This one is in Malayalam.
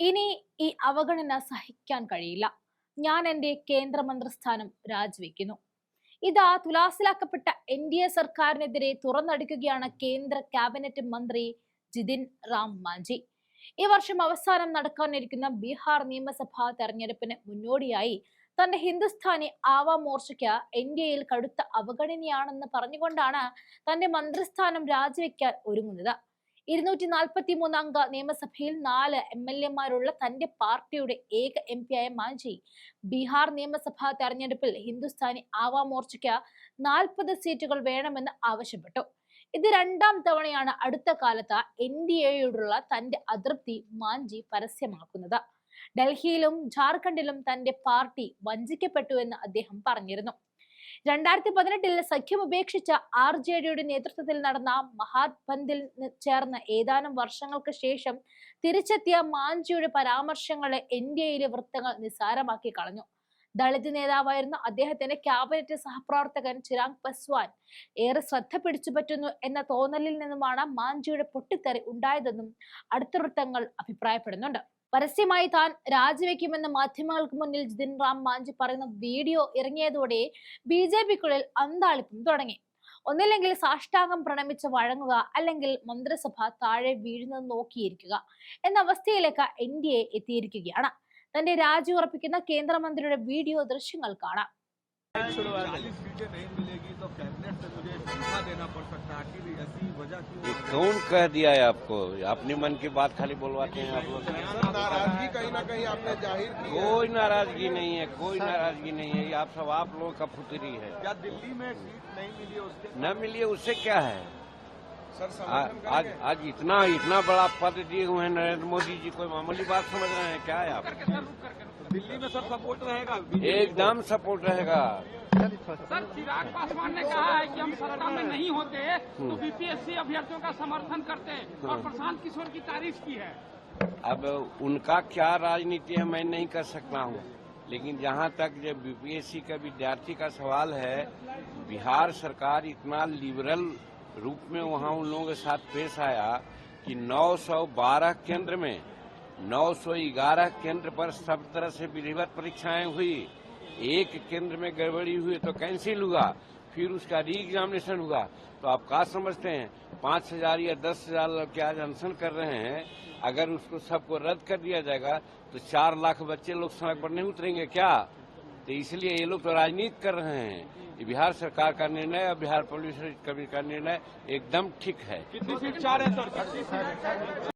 ഇനി ഈ അവഗണന സഹിക്കാൻ കഴിയില്ല. ഞാൻ എന്റെ കേന്ദ്രമന്ത്രിസ്ഥാനം രാജിവെക്കുന്നു. ഇതാ തുലാസിലാക്കപ്പെട്ട എൻ ഡി എ സർക്കാരിനെതിരെ തുറന്നടിക്കുകയാണ് കേന്ദ്ര ക്യാബിനറ്റ് മന്ത്രി ജിതിൻ റാം മാഞ്ചി. ഈ വർഷം അവസാനം നടക്കാനിരിക്കുന്ന ബീഹാർ നിയമസഭാ തെരഞ്ഞെടുപ്പിന് മുന്നോടിയായി തന്റെ ഹിന്ദുസ്ഥാനി ആവാ മോർച്ചയ്ക്ക് എൻ ഡി എയിൽ കടുത്ത അവഗണനയാണെന്ന് പറഞ്ഞുകൊണ്ടാണ് തന്റെ മന്ത്രിസ്ഥാനം രാജിവെക്കാൻ ഒരുങ്ങുന്നത്. ഇരുന്നൂറ്റി നാൽപ്പത്തി മൂന്ന് അംഗ നിയമസഭയിൽ നാല് എം എൽ എമാരുള്ള തന്റെ പാർട്ടിയുടെ ഏക എം പി ആയ മാഞ്ചി. ബീഹാർ നിയമസഭാ തെരഞ്ഞെടുപ്പിൽ ഹിന്ദുസ്ഥാനി ആവാ മോർച്ചയ്ക്ക് നാൽപ്പത് സീറ്റുകൾ വേണമെന്ന് ആവശ്യപ്പെട്ടു. ഇത് രണ്ടാം തവണയാണ് അടുത്ത കാലത്ത് എൻ ഡി എയോടുള്ള തന്റെ അതൃപ്തി മാഞ്ചി പരസ്യമാക്കുന്നത്. ഡൽഹിയിലും ജാർഖണ്ഡിലും തന്റെ പാർട്ടി വഞ്ചിക്കപ്പെട്ടു എന്ന് അദ്ദേഹം പറഞ്ഞിരുന്നു. രണ്ടായിരത്തി പതിനെട്ടിൽ സഖ്യം ഉപേക്ഷിച്ച ആർ ജെ ഡിയുടെ നേതൃത്വത്തിൽ നടന്ന മഹാത്ബന്ദിൽ ചേർന്ന ഏതാനും വർഷങ്ങൾക്ക് ശേഷം തിരിച്ചെത്തിയ മാഞ്ചിയുടെ പരാമർശങ്ങളെ എൻ ഡി എയിലെ വൃത്തങ്ങൾ നിസ്സാരമാക്കി കളഞ്ഞു. ദളിത് നേതാവായിരുന്ന അദ്ദേഹത്തിന്റെ ക്യാബിനറ്റ് സഹപ്രവർത്തകൻ ചിരാഗ് പസ്വാൻ ഏറെ ശ്രദ്ധ പിടിച്ചു പറ്റുന്നു എന്ന തോന്നലിൽ നിന്നുമാണ് മാഞ്ചിയുടെ പൊട്ടിത്തെറി ഉണ്ടായതെന്നും അടുത്ത വൃത്തങ്ങൾ അഭിപ്രായപ്പെടുന്നുണ്ട്. പരസ്യമായി താൻ രാജിവെക്കുമെന്ന് മാധ്യമങ്ങൾക്ക് മുന്നിൽ ജിതിൻ റാം മാഞ്ചി പറയുന്ന വീഡിയോ ഇറങ്ങിയതോടെ ബി ജെ പിക്കുള്ളിൽ അന്താളിപ്പും തുടങ്ങി ഒന്നില്ലെങ്കിൽ സാഷ്ടാംഗം പ്രണമിച്ച് വഴങ്ങുക അല്ലെങ്കിൽ മന്ത്രിസഭ താഴെ വീഴുന്നത് നോക്കിയിരിക്കുക എന്ന അവസ്ഥയിലേക്ക് എൻ ഡി എ എത്തിയിരിക്കുകയാണ് തന്റെ രാജി ഉറപ്പിക്കുന്ന കേന്ദ്രമന്ത്രിയുടെ വീഡിയോ ദൃശ്യങ്ങൾ കാണാം चालीस सीटें नहीं मिलेगी तो कैबिनेट से मुझे इस्तीफा देना पड़ सकता है ये कौन कह दिया है आपको? अपने मन की बात खाली बोलवाते हैं आप लोग। नाराज़गी कहीं ना कहीं आपने ज़ाहिर की कोई नाराज़गी नहीं है कोई नाराज़गी नहीं है। ये आप सब आप लोगों का फुतरी है। क्या दिल्ली में सीट नहीं मिली उसके? न मिलिए उससे क्या है? सर आ, आज आज इतना इतना बड़ा पद दिए हुए हैं नरेंद्र मोदी जी कोई मामूली बात समझ रहे हैं क्या है आप? दिल्ली में सर सपोर्ट रहेगा? एकदम सपोर्ट रहेगा। सर चिराग पासवान ने कहा है कि हम सत्ता में नहीं होते तो बीपीएससी अभ्यर्थियों का समर्थन करते हैं। और प्रशांत किशोर की तारीफ़ की है। अब उनका क्या राजनीति है मैं नहीं कर सकता हूँ। लेकिन जहाँ तक जो बीपीएससी का विद्यार्थी का सवाल है बिहार सरकार इतना लिबरल रूप में वहाँ उन लोगों के साथ पेश आया कि 912 केंद्र में 911 केंद्र पर सब तरह से विधिवत परीक्षाएँ हुई। एक केंद्र में गड़बड़ी हुई तो कैंसिल हुआ, फिर उसका री एग्जामिनेशन हुआ। तो आप क्या समझते हैं, पाँच हज़ार या दस हज़ार के आज अनशन कर रहे हैं, अगर उसको सबको रद्द कर दिया जाएगा तो चार लाख बच्चे लोग सड़क पर नहीं उतरेंगे क्या? तो इसलिए ये लोग तो राजनीति कर रहे हैं। बिहार सरकार का निर्णय और बिहार पुलिस का निर्णय, एकदम ठीक है। कितनी सीट चाह रहे हैं, सर?